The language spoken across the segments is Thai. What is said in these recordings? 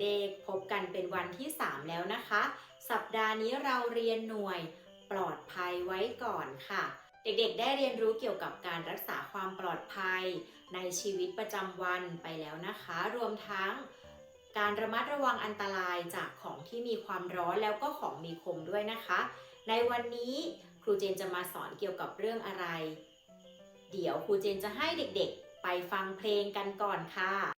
เด็กๆ พบกันเป็นวันที่ 3 แล้วนะคะ สัปดาห์นี้เราเรียนหน่วยปลอดภัยไว้ก่อนค่ะ เด็กๆ ได้เรียนรู้เกี่ยวกับการรักษาความปลอดภัย ในชีวิตประจำวันไปแล้วนะคะ รวมทั้ง การระมัดระวังอันตรายจากของที่มีความร้อนแล้วก็ของมีคมด้วยนะคะ ในวันนี้ครูเจนจะมาสอนเกี่ยวกับเรื่องอะไร เดี๋ยวครูเจนจะให้เด็กๆ ไปฟังเพลงกันก่อนค่ะ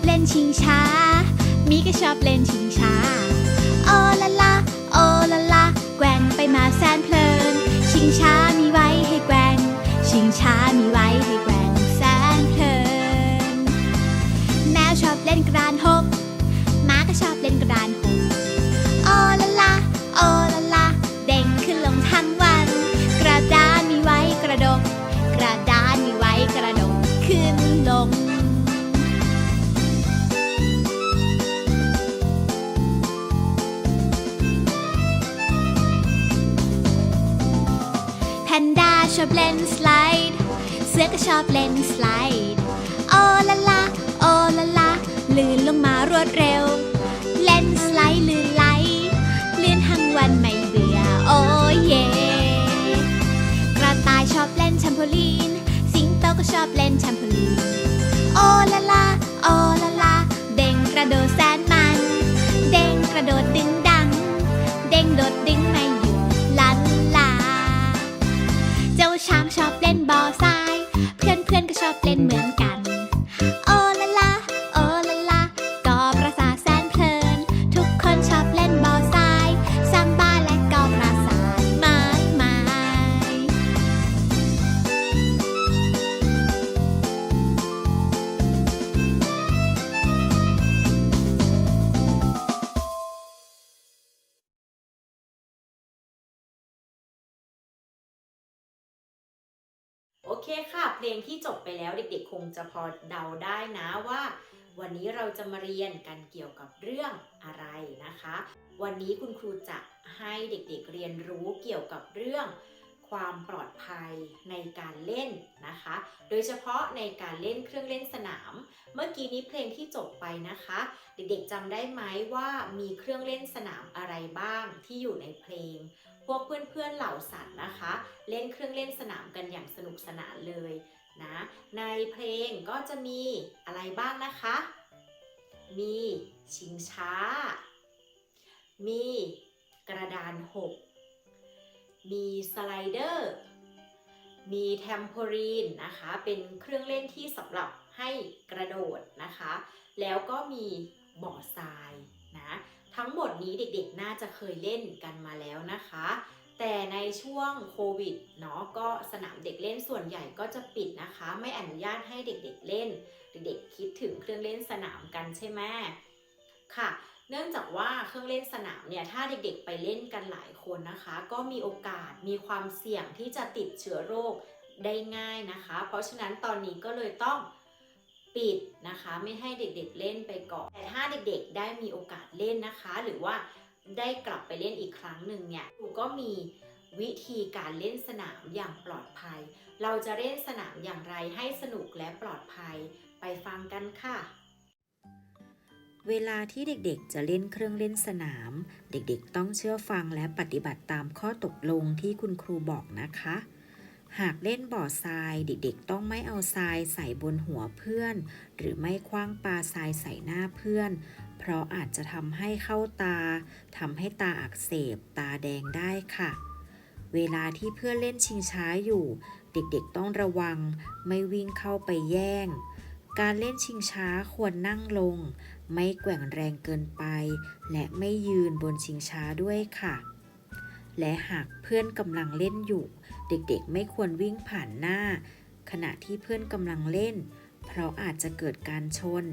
อบเล่นชิงช้า มีก็ชอบเล่นชิงช้า โอละละ โอละละ แกว่งไปมาแสนเพลิน ชิงช้ามี นด้าชอบเล่นสไลด์ เสือก็ชอบเล่นสไลด์ โอละละโอละละลื่นลงมารวดเร็ว เล่นสไลด์ลื่นไหลเลื่นทั้งวันไม่เบื่อ โอ้เย่กระต่ายชอบเล่นแชมโพลีน สิงโตก็ชอบเล่นแชมโพลีน โอละละโอละละเด้งกระโดดแสนมัน เด้งกระโดดดึงดัง เด้งโดดดึงไม่ คค่ะ เพลงที่จบไปแล้วเด็กๆ คงจะพอเดาได้นะว่า วันนี้เราจะมาเรียนกันเกี่ยวกับเรื่องอะไรนะคะ วันนี้คุณครูจะให้เด็กๆเรียนรู้เกี่ยวกับเรื่อง ความปลอดภัยในการเล่นนะคะ โดยเฉพาะในการเล่นเครื่องเล่นสนาม เมื่อกี้นี้เพลงที่จบไปนะคะ เด็กๆจำได้ไหมว่ามีเครื่องเล่นสนามอะไรบ้างที่อยู่ในเพลง พวกเพื่อนๆเหล่าสัตว์นะคะ เล่นเครื่องเล่นสนามกันอย่างสนุกสนานเลยนะในเพลงก็จะมีอะไรบ้างนะคะ มีชิงช้า มีกระดานหก มีสไลเดอร์ มีแทมโพลีนนะคะ เป็นเครื่องเล่นที่สำหรับให้กระโดดนะคะ แล้วก็มีบ่อทรายนะ ทั้งหมดนี้เด็กๆ น่าจะเคยเล่นกันมาแล้วนะคะ แต่ในช่วงโควิดเนาะ ก็สนามเด็กเล่นส่วนใหญ่ก็จะปิดนะคะ ไม่อนุญาตให้เด็กๆเล่น เด็กๆคิดถึงเครื่องเล่นสนามกันใช่ไหมค่ะ เนื่องจากว่าเครื่องเล่นสนามเนี่ยถ้าเด็กๆไปเล่นกันหลายคนนะคะ ก็มีโอกาสมีความเสี่ยงที่จะติดเชื้อโรคได้ง่ายนะคะ เพราะฉะนั้นตอนนี้ก็เลยต้องปิดนะคะไม่ให้เด็กๆเล่นไปก่อน แต่ถ้าเด็กๆได้มีโอกาสเล่นนะคะ หรือว่าได้กลับไปเล่นอีกครั้งหนึ่งเนี่ยครูก็มีวิธีการเล่นสนามอย่างปลอดภัย เราจะเล่นสนามอย่างไรให้สนุกและปลอดภัยไปฟังกันค่ะ เวลาที่เด็กๆ จะเล่นเครื่องเล่นสนาม เด็กๆ ต้องเชื่อฟังและปฏิบัติตามข้อตกลงที่คุณครูบอกนะคะ หากเล่นบ่อทรายเด็กๆ ต้องไม่เอาทรายใส่บนหัวเพื่อน หรือไม่คว้างปลาทรายใส่หน้าเพื่อน เพราะอาจจะทำให้เข้าตาทำให้ตาอักเสบ ตาแดงได้ค่ะ เวลาที่เพื่อนเล่นชิงช้าอยู่ เด็กๆ ต้องระวัง ไม่วิ่งเข้าไปแย่ง การเล่นชิงช้าควรนั่งลง ไม่แกว่งแรงเกินไป และไม่ยืนบนชิงช้าด้วยค่ะ และหากเพื่อนกำลังเล่นอยู่ เด็กๆ ไม่ควรวิ่งผ่านหน้า ขณะที่เพื่อนกำลังเล่น เพราะอาจจะเกิดการชน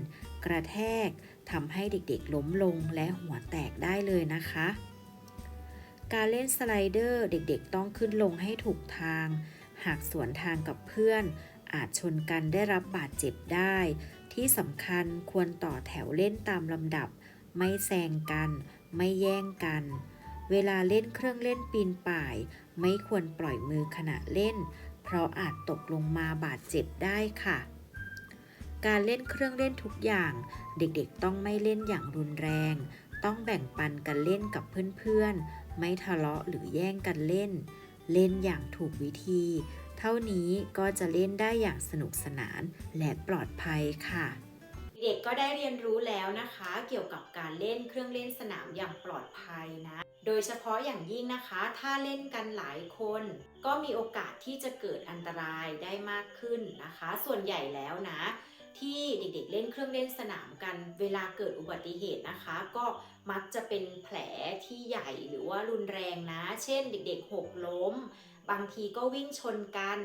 กระแทกทำให้เด็กๆ ล้มลงและหัวแตกได้เลยนะคะ การเล่นสไลเดอร์เด็กๆ ต้องขึ้นลงให้ถูกทาง หากสวนทางกับเพื่อน อาจชนกันได้รับบาดเจ็บได้ ที่สำคัญควรต่อแถวเล่นตามลำดับ ไม่แซงกัน ไม่แย่งกัน เวลาเล่นเครื่องเล่นปีนป่าย ไม่ควรปล่อยมือขณะเล่น เพราะอาจตกลงมาบาดเจ็บได้ค่ะ การเล่นเครื่องเล่นทุกอย่าง เด็กๆต้องไม่เล่นอย่างรุนแรง ต้องแบ่งปันกันเล่นกับเพื่อนๆ ไม่ทะเลาะหรือแย่งกันเล่น เล่นอย่างถูกวิธี เท่านี้ก็จะเล่นได้อย่างสนุกสนานและปลอดภัยค่ะ เด็กก็ได้เรียนรู้แล้วนะคะ เกี่ยวกับการเล่นเครื่องเล่นสนามอย่างปลอดภัยนะ โดยเฉพาะอย่างยิ่งนะคะ ถ้าเล่นกันหลายคน ก็มีโอกาสที่จะเกิดอันตรายได้มากขึ้นนะคะ ส่วนใหญ่แล้วนะ ที่เด็กๆเล่นเครื่องเล่นสนามกันเวลาเกิดอุบัติเหตุนะคะ ก็มักจะเป็นแผลที่ใหญ่หรือว่ารุนแรงนะ เช่น เด็กๆหกล้ม บางทีก็วิ่งชนกัน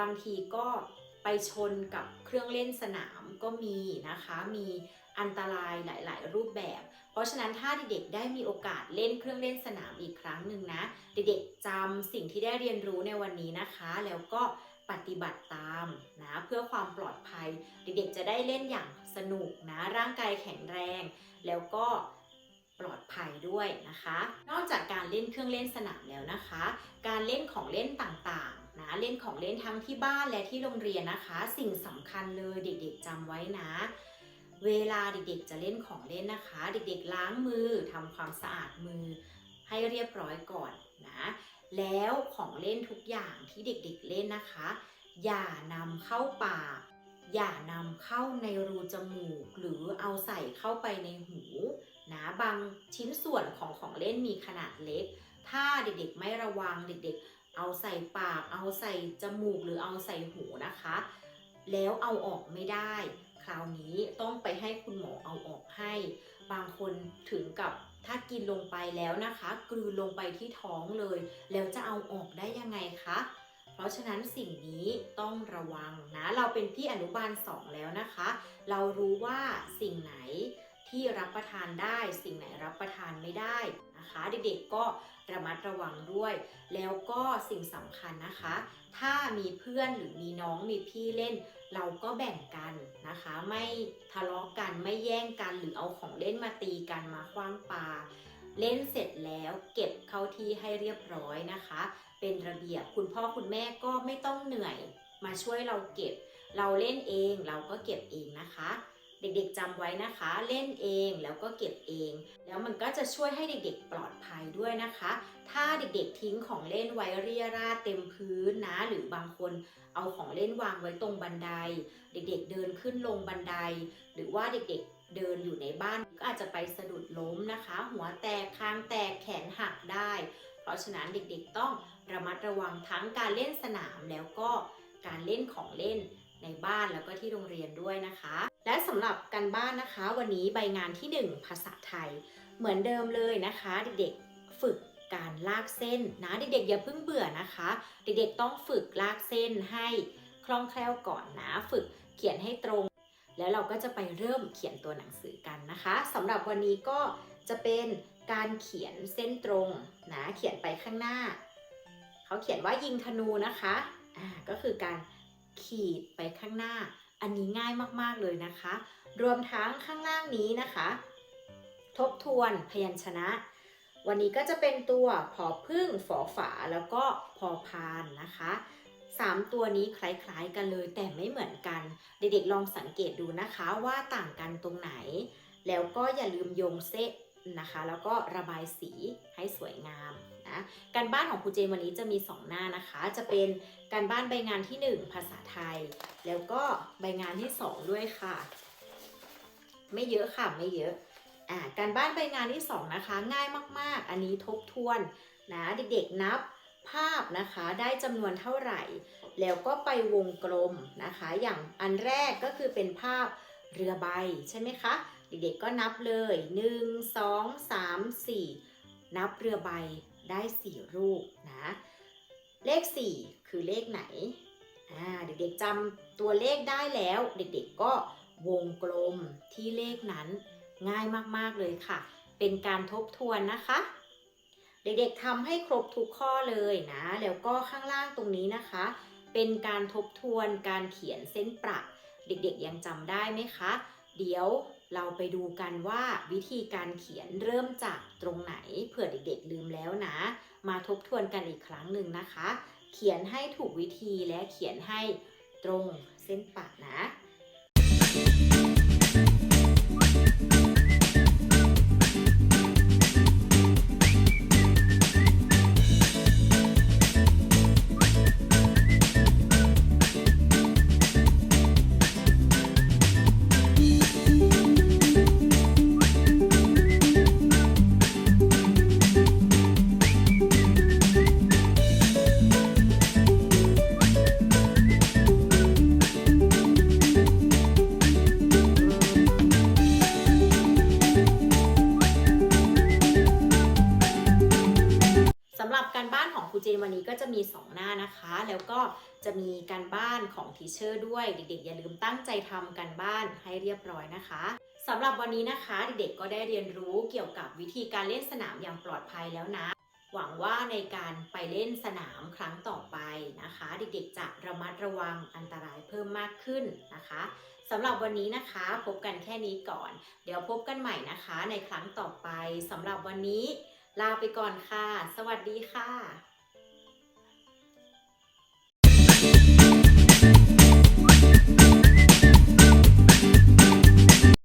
บางทีก็ไปชนกับเครื่องเล่นสนามก็มีนะคะ มีอันตรายหลาย ๆ รูปแบบ เพราะฉะนั้นถ้าเด็กๆ ได้มีโอกาสเล่นเครื่องเล่นสนามอีกครั้งหนึ่งนะ เด็กๆจำสิ่งที่ได้เรียนรู้ในวันนี้นะคะ แล้วก็ ปฏิบัติตามนะเพื่อความปลอดภัย เด็กๆจะได้เล่นอย่างสนุกนะร่างกายแข็งแรง แล้วก็ปลอดภัยด้วยนะคะ นอกจากการเล่นเครื่องเล่นสนามแล้วนะคะ การเล่นของเล่นต่างๆนะเล่นของเล่นทั้งที่บ้านและที่โรงเรียนนะคะ สิ่งสำคัญเลยเด็กๆจำไว้นะเวลาเด็กๆจะเล่นของเล่นนะคะ เด็กๆล้างมือทำความสะอาดมือให้เรียบร้อยก่อนนะ แล้วของเล่นทุกอย่างที่เด็กๆเล่นนะคะ อย่านำเข้าปาก อย่านำเข้าในรูจมูก หรือเอาใส่เข้าไปในหูนะบางชิ้นส่วนของของเล่นมีขนาดเล็ก ถ้าเด็กๆไม่ระวังเด็กๆ เอาใส่ปาก เอาใส่จมูกหรือเอาใส่หูนะคะ แล้วเอาออกไม่ได้ คราวนี้ต้องไปให้คุณหมอเอาออกให้ บางคนถึงกับ ถ้ากินลงไปแล้วนะคะ กลืนลงไปที่ท้องเลย แล้วจะเอาออกได้ยังไงคะ เพราะฉะนั้นสิ่งนี้ต้องระวังนะ เราเป็นพี่อนุบาล2แล้วนะคะ เรารู้ว่าสิ่งไหนที่รับประทานได้สิ่งไหนรับประทานไม่ได้นะคะ เด็กๆก็ระมัดระวังด้วย แล้วก็สิ่งสำคัญนะคะ ถ้ามีเพื่อนหรือมีน้องมีพี่เล่น เราก็แบ่งกันนะคะ ไม่ทะเลาะกันไม่แย่งกันหรือเอาของเล่นมาตีกันมาคว้างปาเล่นเสร็จแล้วเก็บเข้าที่ให้เรียบร้อยนะคะ เป็นระเบียบคุณพ่อคุณแม่ก็ไม่ต้องเหนื่อย มาช่วยเราเก็บ เราเล่นเองเราก็เก็บเองนะคะ เด็กๆจำไว้นะคะ เล่นเองแล้วก็เก็บเอง แล้วมันก็จะช่วยให้เด็กๆปลอดภัยด้วยนะคะ ถ้าเด็กๆทิ้งของเล่นไว้เรียราเต็มพื้นนะ หรือบางคนเอาของเล่นวางไว้ตรงบันได เด็กๆเดินขึ้นลงบันได หรือว่าเด็กๆเดินอยู่ในบ้านก็อาจจะไปสะดุดล้มนะคะ หัวแตกคางแตกแขนหักได้ เพราะฉะนั้นเด็กๆต้องระมัดระวังทั้งการเล่นสนามแล้วก็การเล่นของเล่น ในบ้านแล้วก็ที่โรงเรียนด้วยนะคะ และสำหรับการบ้านนะคะ วันนี้ใบงานที่ 1 ภาษาไทย เหมือนเดิมเลยนะคะ เด็กๆฝึกการลากเส้นนะเด็กๆอย่าเพิ่งเบื่อนะคะ เด็กๆต้องฝึกลากเส้นให้คล่องแคล่วก่อนนะ ฝึกเขียนให้ตรง แล้วเราก็จะไปเริ่มเขียนตัวหนังสือกันนะคะสำหรับวันนี้ก็จะเป็นการเขียนเส้นตรงนะเขียนไปข้างหน้า เขาเขียนว่ายิงธนูนะคะอ่าก็คือการ ขีดไปข้างหน้า อันนี้ง่ายมากๆเลยนะคะ รวมทั้งข้างล่างนี้นะคะ ทบทวนพยัญชนะ วันนี้ก็จะเป็นตัวผอพึ่งฝอฝาแล้วก็พอพานนะคะสามตัวนี้คล้ายๆกันเลยแต่ไม่เหมือนกัน เด็กๆลองสังเกตดูนะคะว่าต่างกันตรงไหน แล้วก็อย่าลืมโยงเส นะคะ แล้วก็ระบายสีให้สวยงามนะการบ้านของครูเจนวันนี้จะมี 2 หน้านะคะ จะเป็นการบ้านใบงานที่ 1 ภาษาไทย แล้วก็ใบงานที่ 2 ด้วยค่ะ ไม่เยอะค่ะไม่เยอะอ่าการบ้านใบงานที่ 2 นะคะ ง่ายมากๆ อันนี้ทบทวนนะเด็กๆนับภาพนะคะได้จำนวนเท่าไหร่ แล้วก็ไปวงกลมนะคะ อย่างอันแรกก็คือเป็นภาพเรือใบใช่ไหมคะ เด็กๆก็นับเลย 1 2 3 4 นับเรือใบได้ 4 รูปนะ เลข 4 คือเลขไหน เด็กๆจำตัวเลขได้แล้ว เด็กๆก็วงกลมที่เลขนั้นง่ายมากๆเลยค่ะ เป็นการทบทวนนะคะ เด็กๆทำให้ครบทุกข้อเลยนะ แล้วก็ข้างล่างตรงนี้นะคะ เป็นการทบทวนการเขียนเส้นประ เด็กๆยังจำได้ไหมคะ เดี๋ยว เราไปดูกันว่าวิธีการเขียนเริ่มจากตรงไหนเผื่อเด็กๆลืมแล้วนะ มาทบทวนกันอีกครั้งหนึ่งนะคะ เขียนให้ถูกวิธีและเขียนให้ตรงเส้นปากนะ นวันนี้ก็จะมี 2 หน้านะคะ แล้วก็จะมีการบ้านของทีเชอร์ด้วย เด็กๆ อย่าลืมตั้งใจทำการบ้านให้เรียบร้อยนะคะสำหรับวันนี้นะคะเด็กๆ ก็ได้เรียนรู้เกี่ยวกับวิธีการเล่นสนามอย่างปลอดภัยแล้วนะ หวังว่าในการไปเล่นสนามครั้งต่อไปนะคะ เด็กๆ จะระมัดระวังอันตรายเพิ่มมากขึ้นนะคะสำหรับวันนี้นะคะพบกันแค่นี้ก่อน เดี๋ยวพบกันใหม่นะคะในครั้งต่อไปสำหรับวันนี้ลาไปก่อนค่ะ สวัสดีค่ะ